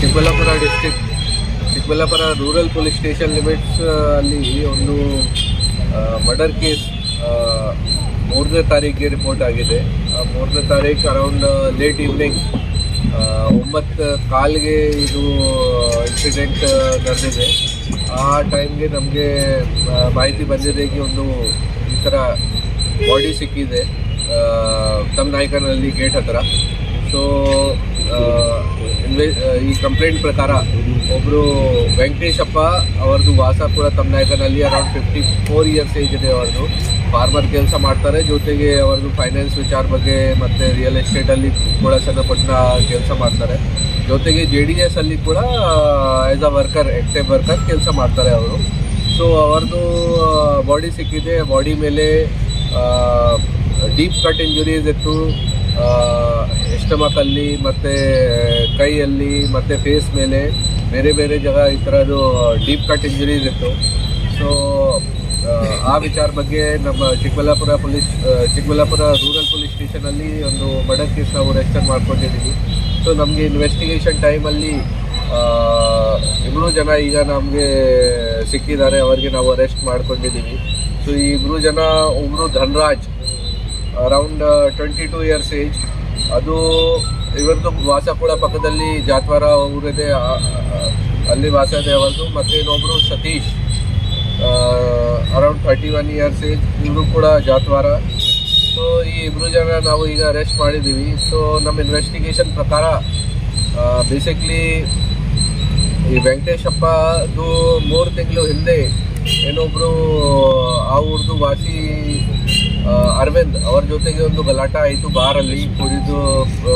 Chikkaballapur district Chikkaballapur rural police station limits ಅಲ್ಲಿ ಒಂದು murder case ಮೂರನೇ ತಾರೀಕಿಗೆ ರಿಪೋರ್ಟ್ ಆಗಿದೆ. ಮೂರನೇ ತಾರೀಕು ಅರೌಂಡ್ ಲೇಟ್ ಈವ್ನಿಂಗ್ ಒಂಬತ್ತು ಕಾಲಿಗೆ ಇದು ಇನ್ಸಿಡೆಂಟ್ ನಡೆದಿದೆ. ಆ ಟೈಮ್ಗೆ ನಮಗೆ ಮಾಹಿತಿ ಬಂದಿದೆ ಕಿ ಒಂದು, ಈ ಥರ ಬಾಡಿ ಸಿಕ್ಕಿದೆ. ತಮ್ಮನಾಯ್ಕನಲ್ಲಿ ಗೇಟ್ ಹತ್ತಿರ ಸೊ ಈ ಕಂಪ್ಲೇಂಟ್ ಪ್ರಕಾರ ಒಬ್ಬರು ವೆಂಕಟೇಶಪ್ಪ ಅವ್ರದ್ದು ವಾಸ ಕೂಡ ತಮ್ಮನಾಯ್ಕನಲ್ಲಿ around fifty four years age ಇದೆ ಅವ್ರದ್ದು. ಫಾರ್ಮರ್ ಕೆಲಸ ಮಾಡ್ತಾರೆ, ಜೊತೆಗೆ ಅವ್ರದ್ದು ಫೈನಾನ್ಸ್ ವಿಚಾರ ಬಗ್ಗೆ ಮತ್ತು ರಿಯಲ್ ಎಸ್ಟೇಟಲ್ಲಿ ಕೂಡ ಸಣ್ಣ ಪುಟ್ಟ ಕೆಲಸ ಮಾಡ್ತಾರೆ. ಜೊತೆಗೆ ಜೆ ಡಿ ಎಸ್ ಅಲ್ಲಿ ಕೂಡ ಆ್ಯಸ್ ಅ ವರ್ಕರ್ ಎಕ್ಟೆ ವರ್ಕರ್ ಕೆಲಸ ಮಾಡ್ತಾರೆ ಅವರು. ಸೊ ಅವ್ರದ್ದು ಬಾಡಿ ಸಿಕ್ಕಿದೆ. ಬಾಡಿ ಮೇಲೆ ಡೀಪ್ ಕಟ್ ಇಂಜುರೀಸ್ ಇತ್ತು. ಎಸ್ಟಮಕಲ್ಲಿ ಮತ್ತು ಕೈಯಲ್ಲಿ, ಮತ್ತು ಫೇಸ್ ಮೇಲೆ, ಬೇರೆ ಬೇರೆ ಜಾಗ ಈ ಥರದ್ದು ಡೀಪ್ ಕಟ್ ಇಂಜುರೀಸ್ ಇತ್ತು. ಸೊ ಆ ವಿಚಾರ ಬಗ್ಗೆ ನಮ್ಮ Chikkaballapur police Chikkaballapur rural police ಸ್ಟೇಷನಲ್ಲಿ ಒಂದು ಮರ್ಡರ್ ಕೇಸ್ ನಾವು ರಿಜಿಸ್ಟರ್ ಮಾಡ್ಕೊಂಡಿದ್ದೀವಿ. ಸೊ ನಮಗೆ ಇನ್ವೆಸ್ಟಿಗೇಷನ್ ಟೈಮಲ್ಲಿ ಇಬ್ಬರು ಜನ ಈಗ ನಮಗೆ ಸಿಕ್ಕಿದ್ದಾರೆ, ಅವರಿಗೆ ನಾವು ಅರೆಸ್ಟ್ ಮಾಡ್ಕೊಂಡಿದ್ದೀವಿ. ಸೊ ಈ ಇಬ್ಬರು ಜನ ಒಬ್ಬರು Dhanraj around twenty two years age ಅದು ಇವರದ್ದು ವಾಸ ಪಕ್ಕದಲ್ಲಿ ಜಾತ್ವಾರ ಊರಿದೆ ಅಲ್ಲಿ ವಾಸ ಇದೆ ಅವರದು ಮತ್ತು ಇನ್ನೊಬ್ಬರು Satish around thirty one years age ಇವರು ಕೂಡ ಜಾತ್ವಾರ. ಸೊ ಈ ಇಬ್ಬರು ಜನ ನಾವು ಈಗ ಅರೆಸ್ಟ್ ಮಾಡಿದ್ದೀವಿ. ಸೊ ನಮ್ಮ ಇನ್ವೆಸ್ಟಿಗೇಷನ್ ಪ್ರಕಾರ ಬೇಸಿಕ್ಲಿ ಈ ವೆಂಕಟೇಶಪ್ಪದು ಮೂರು ತಿಂಗಳು ಹಿಂದೆ ಏನೊಬ್ಬರು ಆ ಊರ್ದು ವಾಸಿ ಅರವಿಂದ್ ಅವ್ರ ಜೊತೆಗೆ ಒಂದು ಗಲಾಟ ಆಯಿತು ಬಾರಲ್ಲಿ, ಕುಡಿದು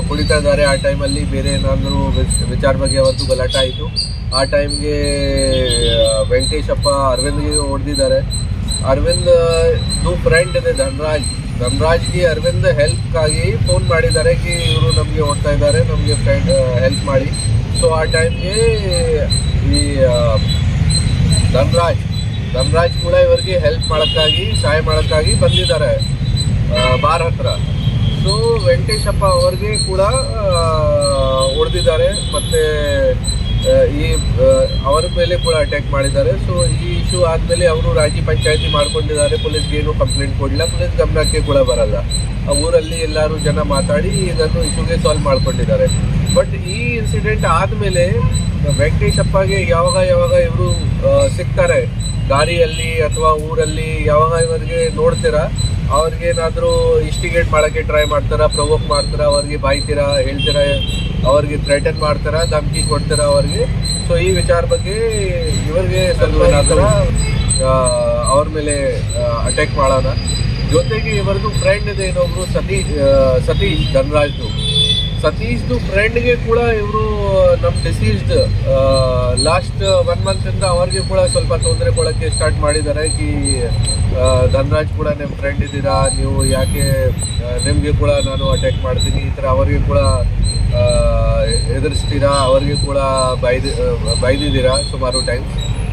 ಕುಡಿತಾ ಇದ್ದಾರೆ. ಆ ಟೈಮಲ್ಲಿ ಬೇರೆ ಏನಾದರೂ ವಿಚಾರ ಬಗ್ಗೆ ಅವತ್ತು ಗಲಾಟ ಆಯಿತು. ಆ ಟೈಮ್ಗೆ ವೆಂಕಟೇಶಪ್ಪ ಅರವಿಂದ್ಗೆ ಹೊಡೆದಿದ್ದಾರೆ. ಅರವಿಂದ್ ಫ್ರೆಂಡ್ ಇದೆ ಧನರಾಜ್. ಧನರಾಜ್ಗೆ ಅರವಿಂದ್ ಹೆಲ್ಪ್ಗಾಗಿ ಫೋನ್ ಮಾಡಿದ್ದಾರೆ ಕಿ, ಇವರು ನಮಗೆ ಓಡ್ತಾ ಇದ್ದಾರೆ, ನಮಗೆ ಫ್ರೆಂಡ್ ಹೆಲ್ಪ್ ಮಾಡಿ. ಸೊ ಆ ಟೈಮ್ಗೆ ಈ ಧನ್ರಾಜ್ ಧನ್ರಾಜ್ ಕೂಡ ಇವರಿಗೆ ಹೆಲ್ಪ್ ಮಾಡೋಕ್ಕಾಗಿ, ಸಹಾಯ ಮಾಡೋಕ್ಕಾಗಿ ಬಂದಿದ್ದಾರೆ ಬಾರ್ ಹತ್ರ. ಸೊ ವೆಂಕಟೇಶಪ್ಪ ಅವ್ರಿಗೆ ಕೂಡ ಹೊಡೆದಿದ್ದಾರೆ, ಮತ್ತು ಈ ಅವರ ಮೇಲೆ ಕೂಡ ಅಟ್ಯಾಕ್ ಮಾಡಿದ್ದಾರೆ. ಸೊ ಈ ಇಶ್ಯೂ ಆದಮೇಲೆ ಅವರು ರಾಜಿ ಪಂಚಾಯತಿ ಮಾಡ್ಕೊಂಡಿದ್ದಾರೆ. ಪೊಲೀಸ್ಗೆ ಏನು ಕಂಪ್ಲೇಂಟ್ ಕೊಡಲಿಲ್ಲ. ಪೊಲೀಸ್ ಗಮನಕ್ಕೆ ಕೂಡ ಬರಲ್ಲ. ಆ ಊರಲ್ಲಿ ಎಲ್ಲರೂ ಜನ ಮಾತಾಡಿ ಇದನ್ನು ಇಶ್ಯೂಗೆ ಸಾಲ್ವ್ ಮಾಡ್ಕೊಂಡಿದ್ದಾರೆ. ಬಟ್ ಈ ಇನ್ಸಿಡೆಂಟ್ ಆದಮೇಲೆ ವೆಂಕಟೇಶಪ್ಪಗೆ ಯಾವಾಗ ಯಾವಾಗ ಇವರು ಸಿಗ್ತಾರೆ? ದಾರಿಯಲ್ಲಿ ಅಥವಾ ಊರಲ್ಲಿ ಯಾವಾಗ ಇವರಿಗೆ ನೋಡ್ತೀರಾ? ಅವ್ರಿಗೆ ಏನಾದರೂ ಇಸ್ಟಿಗೇಟ್ ಮಾಡೋಕ್ಕೆ ಟ್ರೈ ಮಾಡ್ತಾರಾ? ಪ್ರವೋಕ್ ಮಾಡ್ತಾರಾ? ಅವ್ರಿಗೆ ಬಾಯ್ತೀರಾ? ಹೇಳ್ತೀರಾ? ಅವ್ರಿಗೆ ಥ್ರೆಟನ್ ಮಾಡ್ತಾರಾ? ಧಮಕಿ ಕೊಡ್ತೀರಾ ಅವ್ರಿಗೆ? ಸೊ ಈ ವಿಚಾರ ಬಗ್ಗೆ ಇವರಿಗೆ ಸ್ವಲ್ಪ ಏನಾದರೂ ಅವ್ರ ಮೇಲೆ ಅಟ್ಯಾಕ್ ಮಾಡೋಣ. ಜೊತೆಗೆ ಇವರದು ಫ್ರೆಂಡ್ ಇದೆ ಇನ್ನೊಬ್ರು ಸತೀಶ್ ಸತೀಶ್ ಧನರಾಜ್ದು. ಸತೀಶ್ದು ಫ್ರೆಂಡ್ಗೆ ಕೂಡ ಇವರು ನಮ್ಮ ಡಿಸೀಸ್ಡ್ ಲಾಸ್ಟ್ ಒನ್ ಮಂತಿಂದ ಅವ್ರಿಗೆ ಕೂಡ ಸ್ವಲ್ಪ ತೊಂದರೆ ಕೊಡೋಕ್ಕೆ ಸ್ಟಾರ್ಟ್ ಮಾಡಿದ್ದಾರೆ. ಕಿ ಧನ್ರಾಜ್ ಕೂಡ ನಿಮ್ಮ ಫ್ರೆಂಡ್ ಇದ್ದೀರಾ? ನೀವು ಯಾಕೆ ನಿಮಗೆ ಕೂಡ ನಾನು ಅಟ್ಯಾಕ್ ಮಾಡ್ತೀನಿ. ಈ ಥರ ಅವರಿಗೆ ಕೂಡ ಎದುರಿಸ್ತೀರಾ? ಅವರಿಗೆ ಕೂಡ ಬೈದಿ ಬೈದಿದ್ದೀರಾ ಸುಮಾರು ಟೈಮ್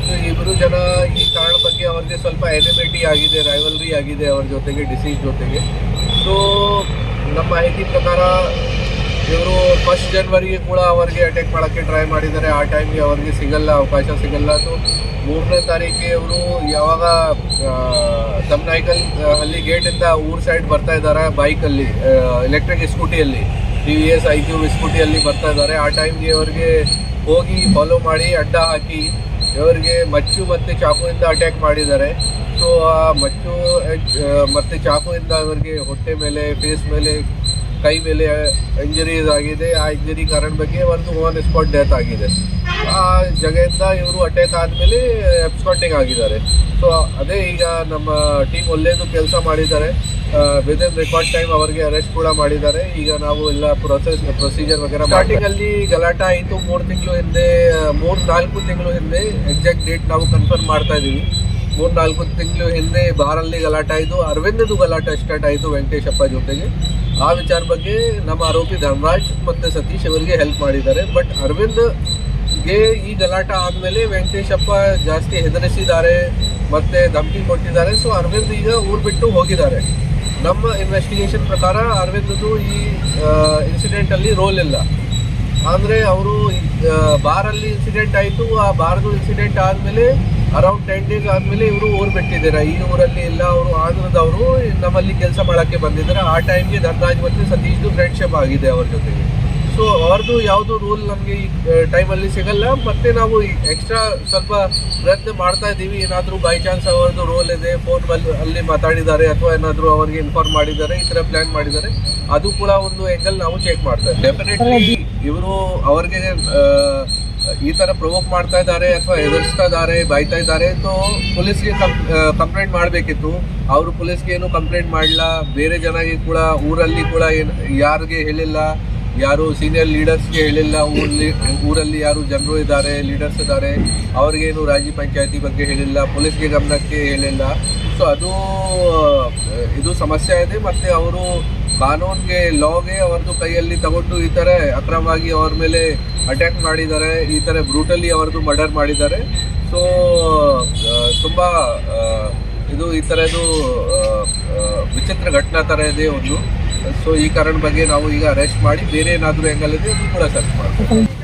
ಸೊ ಇಬ್ಬರು ಜನ ಈ ಕಾರಣ ಬಗ್ಗೆ ಅವ್ರಿಗೆ ಸ್ವಲ್ಪ ಎನಿಮಿಟಿ ಆಗಿದೆ ರೈವಲ್ರಿ ಆಗಿದೆ ಅವ್ರ ಜೊತೆಗೆ ಡಿಸೀಸ್ ಜೊತೆಗೆ. ಸೊ ನಮ್ಮ ಮಾಹಿತಿ ಪ್ರಕಾರ ಇವರು ಫಸ್ಟ್ ಜನ್ವರಿಗೆ ಕೂಡ ಅವರಿಗೆ ಅಟ್ಯಾಕ್ ಮಾಡೋಕ್ಕೆ ಟ್ರೈ ಮಾಡಿದ್ದಾರೆ. ಆ ಟೈಮ್ಗೆ ಅವರಿಗೆ ಸಿಗಲ್ಲ, ಅವಕಾಶ ಸಿಗಲ್ಲ. ಸೊ ಮೂರನೇ ತಾರೀಕಿಗೆ ಇವರು ಯಾವಾಗ ತಮ್ನಾಯ್ಕಲ್ ಅಲ್ಲಿ ಗೇಟಿಂದ ಊರ್ ಸೈಡ್ ಬರ್ತಾ ಇದ್ದಾರೆ ಬೈಕಲ್ಲಿ electric ಸ್ಕೂಟಿಯಲ್ಲಿ T V S I Q ಸ್ಕೂಟಿಯಲ್ಲಿ ಬರ್ತಾ ಇದ್ದಾರೆ. ಆ ಟೈಮ್ಗೆ ಅವರಿಗೆ ಹೋಗಿ ಫಾಲೋ ಮಾಡಿ ಅಡ್ಡ ಹಾಕಿ ಇವರಿಗೆ ಮಚ್ಚು ಮತ್ತು ಚಾಕುವಿಂದ ಅಟ್ಯಾಕ್ ಮಾಡಿದ್ದಾರೆ. ಸೊ ಆ ಮಚ್ಚು ಮತ್ತು ಮತ್ತೆ ಚಾಕುವಿಂದ ಅವರಿಗೆ ಹೊಟ್ಟೆ ಮೇಲೆ ಫೇಸ್ ಮೇಲೆ ಕೈ ಮೇಲೆ ಇಂಜರೀಸ್ ಆಗಿದೆ ಆ ಇಂಜರಿ ಕಾರಣ ಬಗ್ಗೆ ಒಂದು ಓನ್ ಸ್ಪಾಟ್ ಡೆತ್ ಆಗಿದೆ. ಆ ಜಾಗದಿಂದ ಇವರು ಅಟ್ಯಾಕ್ ಆದಮೇಲೆ ಎಬ್ಸ್ಕಾಂಟಿಂಗ್ ಆಗಿದ್ದಾರೆ. ಸೊ ಅದೇ ಈಗ ನಮ್ಮ ಟೀಮ್ ಒಳ್ಳೆಯದು ಕೆಲಸ ಮಾಡಿದ್ದಾರೆ. ವಿದಿನ್ ರೆಕಾರ್ಡ್ ಟೈಮ್ ಅವರಿಗೆ ಅರೆಸ್ಟ್ ಕೂಡ ಮಾಡಿದ್ದಾರೆ. ಈಗ ನಾವು ಎಲ್ಲ ಪ್ರೊಸೆಸ್ ಪ್ರೊಸೀಜರ್ ವಗೇರ ಸ್ಟಾರ್ಟಿಂಗ್ ಗಲಾಟೆ ಗಲಾಟ ಆಯಿತು ಮೂರು ತಿಂಗಳು ಹಿಂದೆ ಮೂರು ನಾಲ್ಕು ತಿಂಗಳು ಹಿಂದೆ ಎಕ್ಸಾಕ್ಟ್ ಡೇಟ್ ನಾವು ಕನ್ಫರ್ಮ್ ಮಾಡ್ತಾ ಇದ್ದೀವಿ. ಮೂರು ನಾಲ್ಕು ತಿಂಗಳು ಹಿಂದೆ ಬಾರಲ್ಲಿ ಗಲಾಟೆ ಆಯಿತು ಅರವಿಂದದು ಗಲಾಟೆ ಸ್ಟಾರ್ಟ್ ಆಯಿತು ವೆಂಕಟೇಶಪ್ಪ ಜೊತೆಗೆ. ಆ ವಿಚಾರ ಬಗ್ಗೆ ನಮ್ಮ ಆರೋಪಿ ಧನ್ರಾಜ್ ಮತ್ತು ಸತೀಶ್ ಅವರಿಗೆ ಹೆಲ್ಪ್ ಮಾಡಿದ್ದಾರೆ. ಬಟ್ ಅರವಿಂದ್ಗೆ ಈ ಗಲಾಟ ಆದಮೇಲೆ ವೆಂಕಟೇಶಪ್ಪ ಜಾಸ್ತಿ ಹೆದರಿಸಿದ್ದಾರೆ, ಮತ್ತೆ ಧಮಕಿ ಕೊಟ್ಟಿದ್ದಾರೆ. ಸೊ ಅರವಿಂದ್ ಈಗ ಊರು ಬಿಟ್ಟು ಹೋಗಿದ್ದಾರೆ. ನಮ್ಮ ಇನ್ವೆಸ್ಟಿಗೇಷನ್ ಪ್ರಕಾರ ಅರವಿಂದ್ದು ಈ ಇನ್ಸಿಡೆಂಟಲ್ಲಿ ರೋಲ್ ಇಲ್ಲ. ಅಂದರೆ ಅವರು ಬಾರಲ್ಲಿ ಇನ್ಸಿಡೆಂಟ್ ಆಯಿತು. ಆ ಬಾರ್ದು ಇನ್ಸಿಡೆಂಟ್ ಆದ್ಮೇಲೆ ಅರೌಂಡ್ ಟೆನ್ ಡೇಸ್ ಆದ್ಮೇಲೆ ಇವರು ಊರು ಬಿಟ್ಟಿದ್ದಾರೆ. ಈ ಊರಲ್ಲಿ ಎಲ್ಲ ಅವರು ಆಂಧ್ರದವರು ನಮ್ಮಲ್ಲಿ ಕೆಲಸ ಮಾಡಕ್ಕೆ ಬಂದಿದ್ದಾರೆ. ಆ ಟೈಮ್ಗೆ ಧನರಾಜ್ ಮತ್ತೆ ಸತೀಶ್ದು ಫ್ರೆಂಡ್ಶಿಪ್ ಆಗಿದೆ ಅವ್ರ ಜೊತೆಗೆ. ಸೊ ಅವ್ರದ್ದು ಯಾವುದು ರೂಲ್ ನಮಗೆ ಈ ಟೈಮಲ್ಲಿ ಸಿಗಲ್ಲ. ಮತ್ತೆ ನಾವು ಎಕ್ಸ್ಟ್ರಾ ಸ್ವಲ್ಪ ಪ್ರಯತ್ನ ಮಾಡ್ತಾ ಇದ್ದೀವಿ. ಏನಾದರೂ ಬೈ ಚಾನ್ಸ್ ಅವ್ರದ್ದು ರೋಲ್ ಇದೆ ಫೋನ್ ಅಲ್ಲಿ ಮಾತಾಡಿದ್ದಾರೆ ಅಥವಾ ಏನಾದರೂ ಅವರಿಗೆ ಇನ್ಫಾರ್ಮ್ ಮಾಡಿದ್ದಾರೆ ಈ ಥರ ಪ್ಲಾನ್ ಮಾಡಿದ್ದಾರೆ. ಅದು ಕೂಡ ಒಂದು ಎಂಗಲ್ ನಾವು ಚೆಕ್ ಮಾಡ್ತಾರೆ ಡೆಫಿನೆಟ್ಲಿ ಇವರು ಅವ್ರಿಗೆ ಈ ತರ ಪ್ರೊವೋಕ್ ಮಾಡ್ತಾ ಇದ್ದಾರೆ ಅಥವಾ ಎದುರಿಸ್ತಾ ಇದ್ದಾರೆ, ಬೈತಾ ಇದ್ದಾರೆ ಸೊ ಪೊಲೀಸ್ಗೆ ಕಂಪ್ಲೇಂಟ್ ಮಾಡಬೇಕಿತ್ತು. ಅವರು ಪೊಲೀಸ್ಗೆ ಏನು ಕಂಪ್ಲೇಂಟ್ ಮಾಡಲ್ಲ ಬೇರೆ ಜನಗೆ ಕೂಡ, ಊರಲ್ಲಿ ಕೂಡ ಏನು ಯಾರಿಗೆ ಹೇಳಿಲ್ಲ. ಯಾರು ಸೀನಿಯರ್ ಲೀಡರ್ಸ್ಗೆ ಹೇಳಿಲ್ಲ ಊರಲ್ಲಿ ಊರಲ್ಲಿ ಯಾರು ಜನರು ಇದ್ದಾರೆ ಲೀಡರ್ಸ್ ಇದ್ದಾರೆ, ಅವ್ರಿಗೇನು ರಾಜಿ ಪಂಚಾಯತಿ ಬಗ್ಗೆ ಹೇಳಿಲ್ಲ, ಪೊಲೀಸ್ಗೆ ಗಮನಕ್ಕೆ ಹೇಳಿಲ್ಲ. ಸೊ ಅದು ಇದು ಸಮಸ್ಯೆ ಇದೆ. ಮತ್ತು ಅವರು ಕಾನೂನ್ಗೆ ಲಾಗೆ ಅವ್ರದ್ದು ಕೈಯಲ್ಲಿ ತಗೊಂಡು ಈ ಥರ ಅಕ್ರಮವಾಗಿ ಅವ್ರ ಮೇಲೆ ಅಟ್ಯಾಕ್ ಮಾಡಿದ್ದಾರೆ, ಈ ಥರ ಬ್ರೂಟಲಿ ಅವ್ರದ್ದು ಮರ್ಡರ್ ಮಾಡಿದ್ದಾರೆ. ಸೊ ತುಂಬ ಇದು ಈ ಥರದ್ದು ವಿಚಿತ್ರ ಘಟನಾ ಥರ ಇದೆ ಒಂದು. ಸೊ ಈ ಕಾರಣ ಬಗ್ಗೆ ನಾವು ಈಗ ಅರೆಸ್ಟ್ ಮಾಡಿ ಬೇರೆ ಏನಾದರೂ ಹೆಂಗಲ್ಲಿದೆ ಕೂಡ ಸರ್ಚ್ ಮಾಡ್ತೀವಿ